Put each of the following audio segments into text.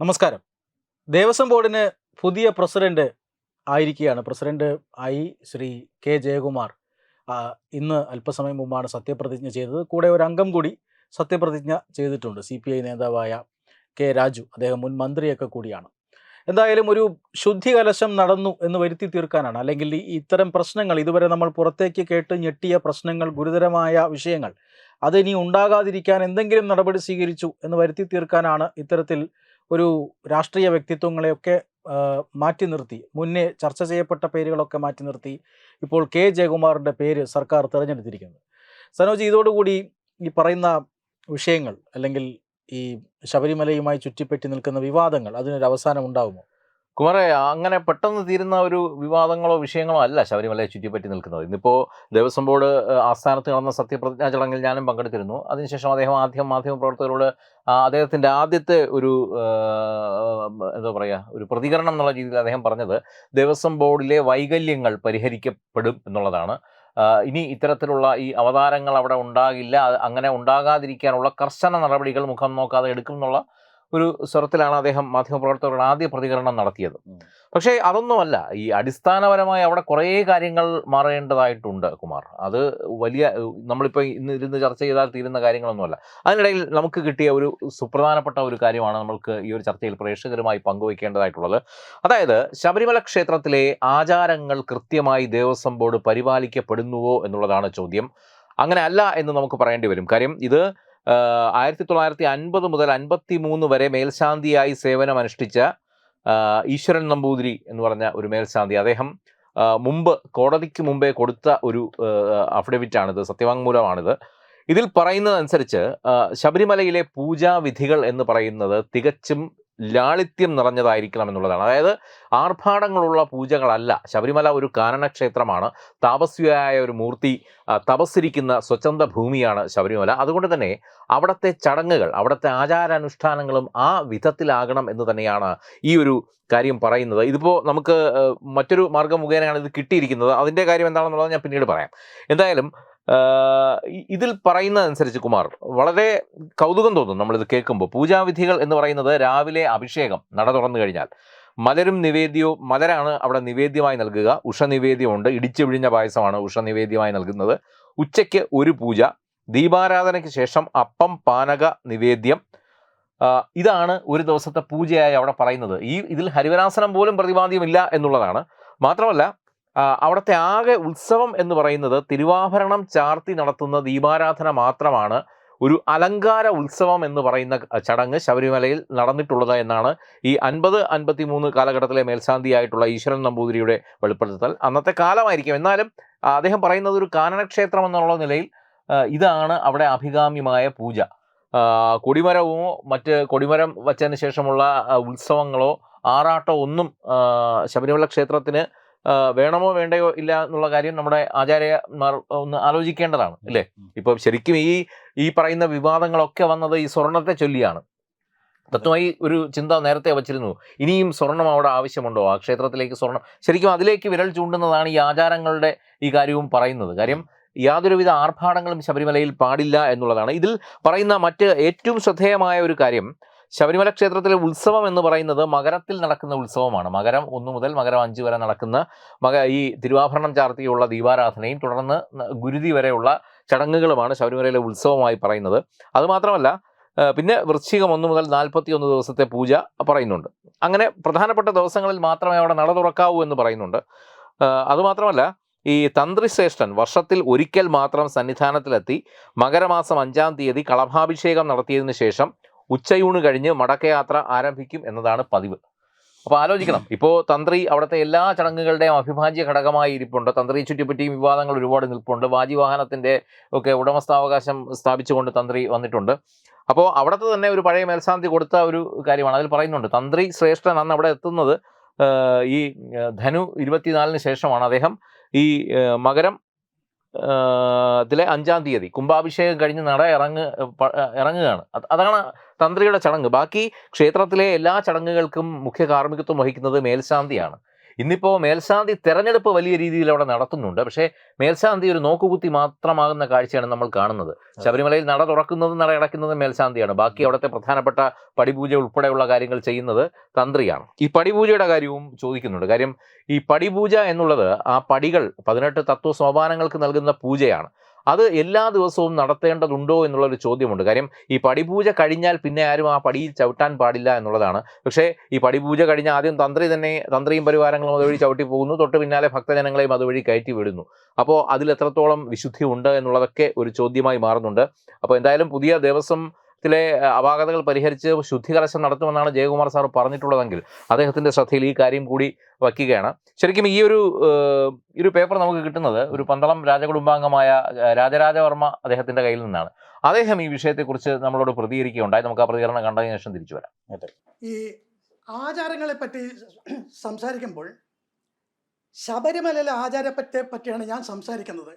നമസ്കാരം. ദേവസ്വം ബോർഡിന് പുതിയ പ്രസിഡന്റ് ആയിരിക്കുകയാണ്. പ്രസിഡന്റ് ആയി ശ്രീ കെ ജയകുമാർ. ഇന്ന് അല്പസമയം മുമ്പാണ് സത്യപ്രതിജ്ഞ ചെയ്തത്. കൂടെ ഒരു അംഗം കൂടി സത്യപ്രതിജ്ഞ ചെയ്തിട്ടുണ്ട്. സി പി ഐ നേതാവായ കെ രാജു. അദ്ദേഹം മുൻ മന്ത്രിയൊക്കെ കൂടിയാണ്. എന്തായാലും ഒരു ശുദ്ധി കലശം നടന്നു എന്ന് വരുത്തി തീർക്കാനാണ്. അല്ലെങ്കിൽ ഇത്തരം പ്രശ്നങ്ങൾ ഇതുവരെ നമ്മൾ പുറത്തേക്ക് കേട്ട് ഞെട്ടിയ പ്രശ്നങ്ങൾ ഗുരുതരമായ വിഷയങ്ങൾ അതിനി ഉണ്ടാകാതിരിക്കാൻ എന്തെങ്കിലും നടപടി സ്വീകരിച്ചു എന്ന് വരുത്തി തീർക്കാനാണ് ഇത്തരത്തിൽ ഒരു രാഷ്ട്രീയ വ്യക്തിത്വങ്ങളെയൊക്കെ മാറ്റി നിർത്തി. മുന്നേ ചർച്ച ചെയ്യപ്പെട്ട പേരുകളൊക്കെ മാറ്റി നിർത്തി. ഇപ്പോൾ കെ. ജയകുമാറിന്റെ പേര് സർക്കാർ തിരഞ്ഞെടുത്തിരിക്കുന്നത് സനോജ് ഇതോടുകൂടി ഈ പറയുന്ന വിഷയങ്ങൾ അല്ലെങ്കിൽ ഈ ശബരിമലയുമായി ചുറ്റിപ്പറ്റി നിൽക്കുന്ന വിവാദങ്ങൾ അതിനൊരു അവസാനം ഉണ്ടാകുമോ കുമാറെ അങ്ങനെ പെട്ടെന്ന് തീരുന്ന ഒരു വിവാദങ്ങളോ വിഷയങ്ങളോ അല്ല ശബരിമലയെ ചുറ്റിപ്പറ്റി നിൽക്കുന്നത്. ഇന്നിപ്പോൾ ദേവസ്വം ബോർഡ് ആസ്ഥാനത്ത് നടന്ന സത്യപ്രതിജ്ഞാ ചടങ്ങിൽ ഞാനും പങ്കെടുത്തിരുന്നു. അതിനുശേഷം അദ്ദേഹം ആദ്യം മാധ്യമപ്രവർത്തകരോട് പ്രവർത്തകരോട് അദ്ദേഹത്തിന്റെ ആദ്യത്തെ ഒരു എന്താ പറയുക ഒരു പ്രതികരണം എന്നുള്ള രീതിയിൽ അദ്ദേഹം പറഞ്ഞത് ദേവസ്വം ബോർഡിലെ വൈകല്യങ്ങൾ പരിഹരിക്കപ്പെടും എന്നുള്ളതാണ്. ഇനി ഇത്തരത്തിലുള്ള ഈ അവതാരങ്ങൾ അവിടെ ഉണ്ടാകില്ല. അങ്ങനെ ഉണ്ടാകാതിരിക്കാനുള്ള കർശന നടപടികൾ മുഖം നോക്കാതെ എടുക്കും എന്നുള്ള ഒരു സ്വരത്തിലാണ് അദ്ദേഹം മാധ്യമപ്രവർത്തകരുടെ ആദ്യ പ്രതികരണം നടത്തിയത്. പക്ഷേ അതൊന്നുമല്ല. ഈ അടിസ്ഥാനപരമായി അവിടെ കുറേ കാര്യങ്ങൾ മാറേണ്ടതായിട്ടുണ്ട് കുമാർ. അത് വലിയ നമ്മളിപ്പോൾ ഇന്ന് ഇരുന്ന് ചർച്ച ചെയ്താൽ തീരുന്ന കാര്യങ്ങളൊന്നുമല്ല. അതിനിടയിൽ നമുക്ക് കിട്ടിയ ഒരു സുപ്രധാനപ്പെട്ട ഒരു കാര്യമാണ് നമ്മൾക്ക് ഈ ഒരു ചർച്ചയിൽ പ്രേക്ഷകരുമായി പങ്കുവയ്ക്കേണ്ടതായിട്ടുള്ളത്. അതായത് ശബരിമല ക്ഷേത്രത്തിലെ ആചാരങ്ങൾ കൃത്യമായി ദേവസ്വം ബോർഡ് പരിപാലിക്കപ്പെടുന്നുവോ എന്നുള്ളതാണ് ചോദ്യം. അങ്ങനെ അല്ല എന്ന് നമുക്ക് പറയേണ്ടി വരും. കാര്യം ഇത് ആയിരത്തി തൊള്ളായിരത്തി അൻപത് മുതൽ അൻപത്തി മൂന്ന് വരെ മേൽശാന്തിയായി സേവനം അനുഷ്ഠിച്ച ഈശ്വരൻ നമ്പൂതിരി എന്ന് പറഞ്ഞ ഒരു മേൽശാന്തി. അദ്ദേഹം മുമ്പ് കോടതിക്ക് മുമ്പേ കൊടുത്ത ഒരു അഫിഡവിറ്റാണിത് സത്യവാങ്മൂലമാണിത്. ഇതിൽ പറയുന്നതനുസരിച്ച് ശബരിമലയിലെ പൂജാവിധികൾ എന്ന് പറയുന്നത് തികച്ചും ലാളിത്യം നിറഞ്ഞതായിരിക്കണം എന്നുള്ളതാണ്. അതായത് ആർഭാടങ്ങളുള്ള പൂജകളല്ല. ശബരിമല ഒരു കാനനക്ഷേത്രമാണ്. താപസ്വിയായ ഒരു മൂർത്തി തപസ്സിരിക്കുന്ന സ്വച്ഛന്ത ഭൂമിയാണ് ശബരിമല. അതുകൊണ്ട് തന്നെ അവിടുത്തെ ചടങ്ങുകൾ അവിടുത്തെ ആചാരാനുഷ്ഠാനങ്ങളും ആ വിധത്തിലാകണം എന്ന് തന്നെയാണ് ഈ ഒരു കാര്യം പറയുന്നത്. ഇതിപ്പോൾ നമുക്ക് മറ്റൊരു മാർഗം മുഖേനയാണ് ഇത് കിട്ടിയിരിക്കുന്നത്. അതിന്റെ കാര്യം എന്താണെന്നുള്ളത് ഞാൻ പിന്നീട് പറയാം. എന്തായാലും ഇതിൽ പറയുന്നതനുസരിച്ച് കുമാർ വളരെ കൗതുകം തോന്നും നമ്മളിത് കേൾക്കുമ്പോൾ. പൂജാവിധികൾ എന്ന് പറയുന്നത് രാവിലെ അഭിഷേകം നട തുറന്നു കഴിഞ്ഞാൽ. മലരും നിവേദ്യവും മലരാണ് അവിടെ നിവേദ്യമായി നൽകുക. ഉഷ നിവേദ്യമുണ്ട് ഇടിച്ചു വിഴിഞ്ഞ പായസമാണ് ഉഷ നിവേദ്യമായി നൽകുന്നത്. ഉച്ചയ്ക്ക് ഒരു പൂജ ദീപാരാധനയ്ക്ക് ശേഷം അപ്പം പാനക നിവേദ്യം. ഇതാണ് ഒരു ദിവസത്തെ പൂജയായി അവിടെ പറയുന്നത്. ഈ ഇതിൽ ഹരിവരാസനം പോലും പ്രതിപാദ്യമില്ല എന്നുള്ളതാണ്. മാത്രമല്ല അവിടുത്തെ ആകെ ഉത്സവം എന്ന് പറയുന്നത് തിരുവാഭരണം ചാർത്തി നടത്തുന്ന ദീപാരാധന മാത്രമാണ്. ഒരു അലങ്കാര ഉത്സവം എന്ന് പറയുന്ന ചടങ്ങ് ശബരിമലയിൽ നടന്നിട്ടുള്ളത് എന്നാണ് ഈ അൻപത് അൻപത്തി മൂന്ന് കാലഘട്ടത്തിലെ മേൽശാന്തിയായിട്ടുള്ള ഈശ്വരൻ നമ്പൂതിരിയുടെ വെളിപ്പെടുത്തൽ. അന്നത്തെ കാലമായിരിക്കും. എന്നാലും അദ്ദേഹം പറയുന്നത് ഒരു കാനനക്ഷേത്രം എന്നുള്ള നിലയിൽ ഇതാണ് അവിടെ അഭികാമ്യമായ പൂജ. കൊടിമരവും മറ്റ് കൊടിമരം വച്ചതിന് ശേഷമുള്ള ഉത്സവങ്ങളോ ആറാട്ടോ ഒന്നും ശബരിമല ക്ഷേത്രത്തിന് വേണമോ വേണ്ടയോ ഇല്ല എന്നുള്ള കാര്യം നമ്മുടെ ആചാര്യമാർ ഒന്ന് ആലോചിക്കേണ്ടതാണ് അല്ലേ? ഇപ്പം ശരിക്കും ഈ ഈ പറയുന്ന വിവാദങ്ങളൊക്കെ വന്നത് ഈ സ്വർണത്തെ ചൊല്ലിയാണ്. തത്വമായി ഒരു ചിന്ത നേരത്തെ വച്ചിരുന്നു. ഇനിയും സ്വർണം അവിടെ ആവശ്യമുണ്ടോ? ആ ക്ഷേത്രത്തിലേക്ക് സ്വർണം ശരിക്കും അതിലേക്ക് വിരൽ ചൂണ്ടുന്നതാണ് ഈ ആചാരങ്ങളുടെ ഈ കാര്യവും പറയുന്നത്. കാര്യം യാതൊരുവിധ ആർഭാടങ്ങളും ശബരിമലയിൽ പാടില്ല എന്നുള്ളതാണ്. ഇതിൽ പറയുന്ന മറ്റ് ഏറ്റവും ശ്രദ്ധേയമായ ഒരു കാര്യം ശബരിമല ക്ഷേത്രത്തിലെ ഉത്സവം എന്ന് പറയുന്നത് മകരത്തിൽ നടക്കുന്ന ഉത്സവമാണ്. മകരം ഒന്നു മുതൽ മകരം അഞ്ച് വരെ നടക്കുന്ന മക ഈ തിരുവാഭരണം ചാർത്തിയുള്ള ദീപാരാധനയും തുടർന്ന് ഗുരുതി വരെയുള്ള ചടങ്ങുകളുമാണ് ശബരിമലയിലെ ഉത്സവമായി പറയുന്നത്. അതുമാത്രമല്ല പിന്നെ വൃശ്ചികം ഒന്ന് മുതൽ നാൽപ്പത്തി ഒന്ന് ദിവസത്തെ പൂജ പറയുന്നുണ്ട്. അങ്ങനെ പ്രധാനപ്പെട്ട ദിവസങ്ങളിൽ മാത്രമേ അവിടെ നട തുറക്കാവൂ എന്ന് പറയുന്നുണ്ട്. അതുമാത്രമല്ല ഈ തന്ത്രിശ്രേഷ്ഠൻ വർഷത്തിൽ ഒരിക്കൽ മാത്രം സന്നിധാനത്തിലെത്തി മകരമാസം അഞ്ചാം തീയതി കളഭാഭിഷേകം നടത്തിയതിനു ശേഷം ഉച്ചയൂണ് കഴിഞ്ഞ് മടക്കയാത്ര ആരംഭിക്കും എന്നതാണ് പതിവ്. അപ്പോൾ ആലോചിക്കണം. ഇപ്പോൾ തന്ത്രി അവിടുത്തെ എല്ലാ ചടങ്ങുകളുടെയും അഭിഭാജ്യ ഘടകമായി ഇരിപ്പുണ്ട്. തന്ത്രി ചുറ്റിപ്പറ്റിയും വിവാദങ്ങൾ ഒരുപാട് നിൽപ്പുണ്ട്. വാജിവാഹനത്തിന്റെ ഒക്കെ ഉടമസ്ഥാവകാശം സ്ഥാപിച്ചുകൊണ്ട് തന്ത്രി വന്നിട്ടുണ്ട്. അപ്പോൾ അവിടുത്തെ തന്നെ ഒരു പഴയ മേൽശാന്തി കൊടുത്ത ഒരു കാര്യമാണ്. അതിൽ പറയുന്നുണ്ട് തന്ത്രി ശ്രേഷ്ഠൻ അന്ന് അവിടെ എത്തുന്നത് ഈ ധനു ഇരുപത്തിനാലിന് ശേഷമാണ്. അദ്ദേഹം ഈ മകരം ആ, ത്തിലെ അഞ്ചാം തീയതി കുംഭാഭിഷേകം കഴിഞ്ഞ് നട ഇറങ്ങ് ഇറങ്ങുകയാണ്. അതാണ് തന്ത്രിയുടെ ചടങ്ങ്. ബാക്കി ക്ഷേത്രത്തിലെ എല്ലാ ചടങ്ങുകൾക്കും മുഖ്യ കാർമ്മികത്വം വഹിക്കുന്നത് മേൽശാന്തിയാണ്. ഇന്നിപ്പോൾ മേൽശാന്തി തെരഞ്ഞെടുപ്പ് വലിയ രീതിയിൽ അവിടെ നടത്തുന്നുണ്ട്. പക്ഷേ മേൽശാന്തി ഒരു നോക്കുകുത്തി മാത്രമാകുന്ന കാഴ്ചയാണ് നമ്മൾ കാണുന്നത്. ശബരിമലയിൽ നട തുറക്കുന്നതും നട അടയ്ക്കുന്നതും മേൽശാന്തിയാണ്. ബാക്കി അവിടുത്തെ പ്രധാനപ്പെട്ട പടിപൂജ ഉൾപ്പെടെയുള്ള കാര്യങ്ങൾ ചെയ്യുന്നത് തന്ത്രിയാണ്. ഈ പടിപൂജയുടെ കാര്യവും ചോദിക്കുന്നുണ്ട്. കാര്യം ഈ പടിപൂജ എന്നുള്ളത് ആ പടികൾ പതിനെട്ട് തത്വ സോപാനങ്ങൾക്ക് നൽകുന്ന പൂജയാണ്. അത് എല്ലാ ദിവസവും നടത്തേണ്ടതുണ്ടോ എന്നുള്ളൊരു ചോദ്യമുണ്ട്. കാര്യം ഈ പടിപൂജ കഴിഞ്ഞാൽ പിന്നെ ആരും ആ പടിയിൽ ചവിട്ടാൻ പാടില്ല എന്നുള്ളതാണ്. പക്ഷേ ഈ പടിപൂജ കഴിഞ്ഞ ആദ്യം തന്ത്രി തന്നെ തന്ത്രിയും പരിവാരങ്ങളും അതുവഴി ചവിട്ടി പോകുന്നു. തൊട്ട് പിന്നാലെ ഭക്തജനങ്ങളെയും അതുവഴി കയറ്റി വിടുന്നു. അപ്പോൾ അതിൽ എത്രത്തോളം വിശുദ്ധി ഉണ്ട് എന്നുള്ളതൊക്കെ ഒരു ചോദ്യമായി മാറുന്നുണ്ട്. അപ്പോൾ എന്തായാലും പുതിയ ദേവസ്വത്തിലെ അഹ്, അപാകതകൾ പരിഹരിച്ച് ശുദ്ധികലശം നടത്തുമെന്നാണ് ജയകുമാർ സാർ പറഞ്ഞിട്ടുള്ളതെങ്കിൽ അദ്ദേഹത്തിന്റെ ശ്രദ്ധയിൽ ഈ കാര്യം കൂടി വയ്ക്കുകയാണ്. ശരിക്കും ഈ ഒരു ഒരു പേപ്പർ നമുക്ക് കിട്ടുന്നത് ഒരു പന്തളം രാജകുടുംബാംഗമായ രാജരാജവർമ്മ അദ്ദേഹത്തിന്റെ കയ്യിൽ നിന്നാണ്. അദ്ദേഹം ഈ വിഷയത്തെക്കുറിച്ച് നമ്മളോട് പ്രതികരിക്കുകയുണ്ടായി. നമുക്ക് ആ പ്രതികരണം കണ്ടതിന് ശേഷം തിരിച്ചു വരാം. ഈ ആചാരങ്ങളെ പറ്റി സംസാരിക്കുമ്പോൾ ശബരിമലയിലെ ആചാരത്തെ പറ്റിയാണ് ഞാൻ സംസാരിക്കുന്നത്.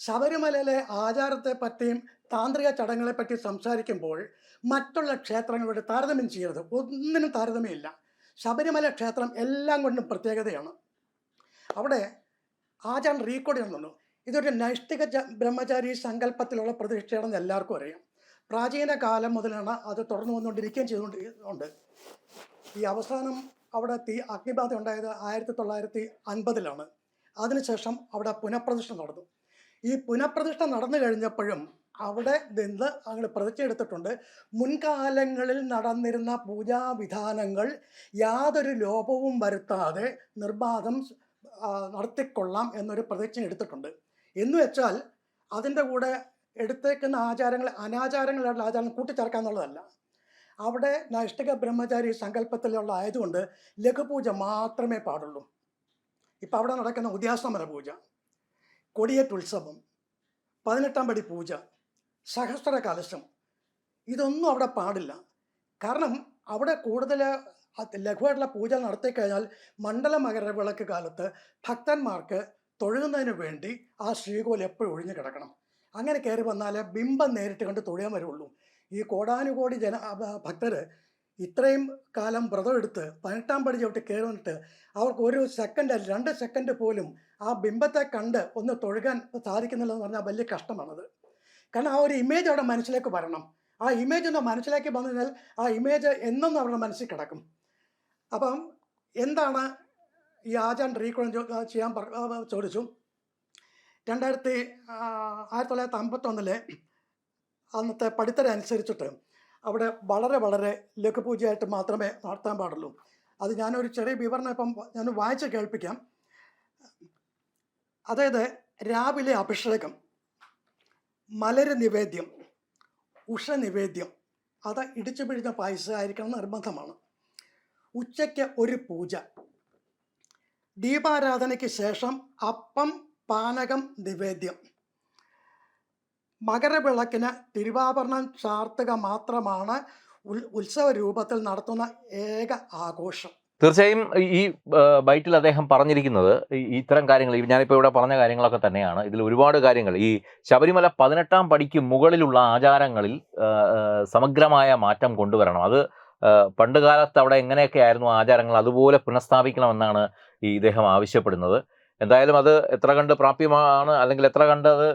ശബരിമലയിലെ ആചാരത്തെ പറ്റിയും താന്ത്രിക ചടങ്ങുകളെ പറ്റി സംസാരിക്കുമ്പോൾ മറ്റുള്ള ക്ഷേത്രങ്ങളോട് താരതമ്യം ചെയ്യരുത്. ഒന്നിനും താരതമ്യമില്ല ശബരിമല ക്ഷേത്രം എല്ലാം കൊണ്ടും പ്രത്യേകതയാണ്. അവിടെ ആചാരം റീകോഡ് ചെയ്യുന്നുണ്ട് ഇതൊരു നൈഷ്ഠിക ബ്രഹ്മചാരി സങ്കല്പത്തിലുള്ള പ്രതിഷ്ഠയാണെന്ന് എല്ലാവർക്കും അറിയാം. പ്രാചീന കാലം മുതലാണ് അത് തുടർന്നു വന്നുകൊണ്ടിരിക്കുകയും ചെയ്തുകൊണ്ടിരിക്കുന്നുണ്ട്. ഈ അവസാനം അവിടെ തീ അഗ്നിബാധ ഉണ്ടായത് ആയിരത്തി തൊള്ളായിരത്തി അൻപതിലാണ് അതിനുശേഷം അവിടെ പുനഃപ്രതിഷ്ഠ നടന്നു. ഈ പുനഃപ്രതിഷ്ഠ നടന്നു കഴിഞ്ഞപ്പോഴും അവിടെ നിന്ന് അങ്ങ് പ്രതിജ്ഞ എടുത്തിട്ടുണ്ട് മുൻകാലങ്ങളിൽ നടന്നിരുന്ന പൂജാവിധാനങ്ങൾ യാതൊരു ലോപവും വരുത്താതെ നിർബാധം നടത്തിക്കൊള്ളാം എന്നൊരു പ്രതിജ്ഞ എടുത്തിട്ടുണ്ട് എന്ന് വെച്ചാൽ അതിന്റെ കൂടെ എടുത്തേക്കുന്ന ആചാരങ്ങൾ അനാചാരങ്ങളായിട്ടുള്ള ആചാരം കൂട്ടിച്ചേർക്കാന്നുള്ളതല്ല അവിടെ നൈഷ്ഠിക ബ്രഹ്മചാരി സങ്കല്പത്തിലുള്ള ആയതുകൊണ്ട് ലഘുപൂജ മാത്രമേ പാടുള്ളൂ. ഇപ്പം അവിടെ നടക്കുന്ന ഉദ്യാസമര പൂജ കൊടിയേറ്റ് ഉത്സവം പതിനെട്ടാം പടി പൂജ സഹസ്ര കലശം ഇതൊന്നും അവിടെ പാടില്ല. കാരണം അവിടെ കൂടുതൽ ലഘുവായിട്ടുള്ള പൂജ നടത്തി കഴിഞ്ഞാൽ മണ്ഡല മകരവിളക്ക് കാലത്ത് ഭക്തന്മാർക്ക് തൊഴുകുന്നതിന് വേണ്ടി ആ ശ്രീകോൽ എപ്പോഴും ഒഴിഞ്ഞു കിടക്കണം. അങ്ങനെ കയറി വന്നാൽ ബിംബം നേരിട്ട് കണ്ട് തൊഴിയാൻ വരുള്ളൂ. ഈ കോടാനുകോടി ജന ഭക്തർ ഇത്രയും കാലം വ്രതം എടുത്ത് പതിനെട്ടാം പടി ചവിട്ട് വന്നിട്ട് അവർക്ക് ഒരു സെക്കൻഡ് രണ്ട് സെക്കൻഡ് പോലും ആ ബിംബത്തെ കണ്ട് ഒന്ന് തൊഴുകാൻ സാധിക്കുന്നില്ലെന്ന് പറഞ്ഞാൽ വലിയ കഷ്ടമാണത്. കാരണം ആ ഒരു ഇമേജ് അവിടെ മനസ്സിലേക്ക് വരണം. ആ ഇമേജ് ഒന്ന് മനസ്സിലേക്ക് വന്നു കഴിഞ്ഞാൽ ആ ഇമേജ് എന്നും അവരുടെ മനസ്സിൽ കിടക്കും. അപ്പം എന്താണ് ഈ ആചാൻ റീകോൺ ചെയ്യാൻ ചോദിച്ചു. രണ്ടായിരത്തി ആയിരത്തി തൊള്ളായിരത്തി അമ്പത്തൊന്നിലെ അന്നത്തെ പഠിത്തരെ അനുസരിച്ചിട്ട് അവിടെ വളരെ വളരെ ലഘുപൂജയായിട്ട് മാത്രമേ നടത്താൻ പാടുള്ളൂ. അത് ഞാനൊരു ചെറിയ വിവരണം ഇപ്പം ഞാൻ വായിച്ച് കേൾപ്പിക്കാം. അതായത് രാവിലെ അഭിഷേകം. മലര് നിവേദ്യം ഉഷ നിവേദ്യം അത് ഇടിച്ചു പിഴിഞ്ഞ പായസമായിരിക്കണം നിർബന്ധമാണ്. ഉച്ചയ്ക്ക് ഒരു പൂജ. ദീപാരാധനയ്ക്ക് ശേഷം അപ്പം പാനകം നിവേദ്യം. മകരവിളക്കിന് തിരുവാഭരണം ചാർത്തുക മാത്രമാണ് ഉത്സവ രൂപത്തിൽ നടത്തുന്ന ഏക ആഘോഷം. തീർച്ചയായും ഈ ബൈറ്റിൽ അദ്ദേഹം പറഞ്ഞിരിക്കുന്നത് ഇത്തരം കാര്യങ്ങൾ ഞാനിപ്പോൾ ഇവിടെ പറഞ്ഞ കാര്യങ്ങളൊക്കെ തന്നെയാണ്. ഇതിൽ ഒരുപാട് കാര്യങ്ങൾ. ഈ ശബരിമല പതിനെട്ടാം പടിക്ക് മുകളിലുള്ള ആചാരങ്ങളിൽ സമഗ്രമായ മാറ്റം കൊണ്ടുവരണം. അത് പണ്ട് കാലത്ത് അവിടെ എങ്ങനെയൊക്കെ ആയിരുന്നു ആചാരങ്ങൾ അതുപോലെ പുനഃസ്ഥാപിക്കണമെന്നാണ് ഈ ഇദ്ദേഹം ആവശ്യപ്പെടുന്നത്. എന്തായാലും അത് എത്ര കണ്ട് പ്രാപ്യമാണ് അല്ലെങ്കിൽ എത്ര കണ്ട് അത്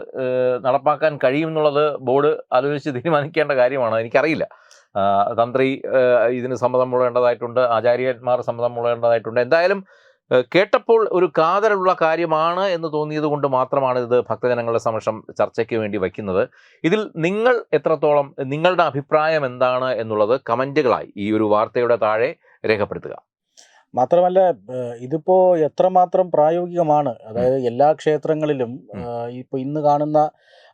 നടപ്പാക്കാൻ കഴിയും എന്നുള്ളത് ബോർഡ് ആലോചിച്ച് തീരുമാനിക്കേണ്ട കാര്യമാണ്. എനിക്കറിയില്ല. തന്ത്രി ഇതിന് സമ്മതം മുളേണ്ടതായിട്ടുണ്ട് ആചാര്യന്മാർ സമ്മതം മുളേണ്ടതായിട്ടുണ്ട് എന്തായാലും കേട്ടപ്പോൾ ഒരു കാതലുള്ള കാര്യമാണ് എന്ന് തോന്നിയത് കൊണ്ട് മാത്രമാണ് ഇത് ഭക്തജനങ്ങളുടെ സമക്ഷം ചർച്ചയ്ക്ക് വേണ്ടി വയ്ക്കുന്നത്. ഇതിൽ നിങ്ങൾ എത്രത്തോളം നിങ്ങളുടെ അഭിപ്രായം എന്താണ് എന്നുള്ളത് കമന്റുകളായി ഈ ഒരു വാർത്തയുടെ താഴെ രേഖപ്പെടുത്തുക. മാത്രമല്ല ഇതിപ്പോൾ ഇതിപ്പോ എത്രമാത്രം പ്രായോഗികമാണ്. അതായത് എല്ലാ ക്ഷേത്രങ്ങളിലും ഇപ്പോൾ ഇന്ന് കാണുന്ന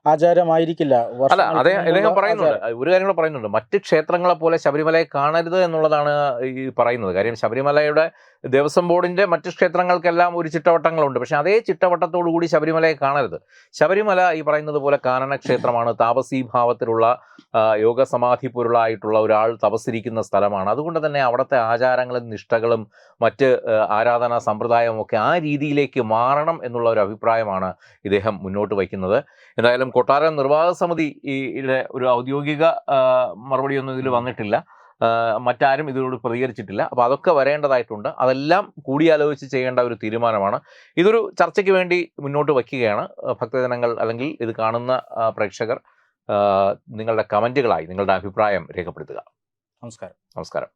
ആചാരമായിരിക്കില്ല. അല്ല അതേ അദ്ദേഹം പറയുന്നുണ്ട്. ഒരു കാര്യം കൂടെ പറയുന്നുണ്ട്. മറ്റ് ക്ഷേത്രങ്ങളെ പോലെ ശബരിമലയെ കാണരുത് എന്നുള്ളതാണ് ഈ പറയുന്നത്. കാര്യം ശബരിമലയുടെ ദേവസ്വം ബോർഡിന്റെ മറ്റ് ക്ഷേത്രങ്ങൾക്കെല്ലാം ഒരു ചിട്ടവട്ടങ്ങളുണ്ട്. പക്ഷെ അതേ ചിട്ടവട്ടത്തോടു കൂടി ശബരിമലയെ കാണരുത്. ശബരിമല ഈ പറയുന്നത് പോലെ കാനന ക്ഷേത്രമാണ്. താപസീ ഭാവത്തിലുള്ള യോഗ യോഗസമാധി പൊരുളായിട്ടുള്ള ഒരാൾ തപസ്സിരിക്കുന്ന സ്ഥലമാണ്. അതുകൊണ്ട് തന്നെ അവിടുത്തെ ആചാരങ്ങളും നിഷ്ഠകളും മറ്റ് ആരാധനാ സമ്പ്രദായവും ഒക്കെ ആ രീതിയിലേക്ക് മാറണം എന്നുള്ള ഒരു അഭിപ്രായമാണ് ഇദ്ദേഹം മുന്നോട്ട് വയ്ക്കുന്നത്. എന്തായാലും കൊട്ടാരം നിർവാഹക സമിതി ഈയിടെ ഇതിലെ ഒരു ഔദ്യോഗിക മറുപടിയൊന്നും ഇതിൽ വന്നിട്ടില്ല. മറ്റാരും ഇതിനോട് പ്രതികരിച്ചിട്ടില്ല. അപ്പോൾ അതൊക്കെ വരേണ്ടതായിട്ടുണ്ട്. അതെല്ലാം കൂടിയാലോചിച്ച് ചെയ്യേണ്ട ഒരു തീരുമാനമാണ്. ഇതൊരു ചർച്ചയ്ക്ക് വേണ്ടി മുന്നോട്ട് വയ്ക്കുകയാണ് ഭക്തജനങ്ങൾ അല്ലെങ്കിൽ ഇത് കാണുന്ന പ്രേക്ഷകർ. നിങ്ങളുടെ കമന്റുകളായി നിങ്ങളുടെ അഭിപ്രായം രേഖപ്പെടുത്തുക. നമസ്കാരം. നമസ്കാരം.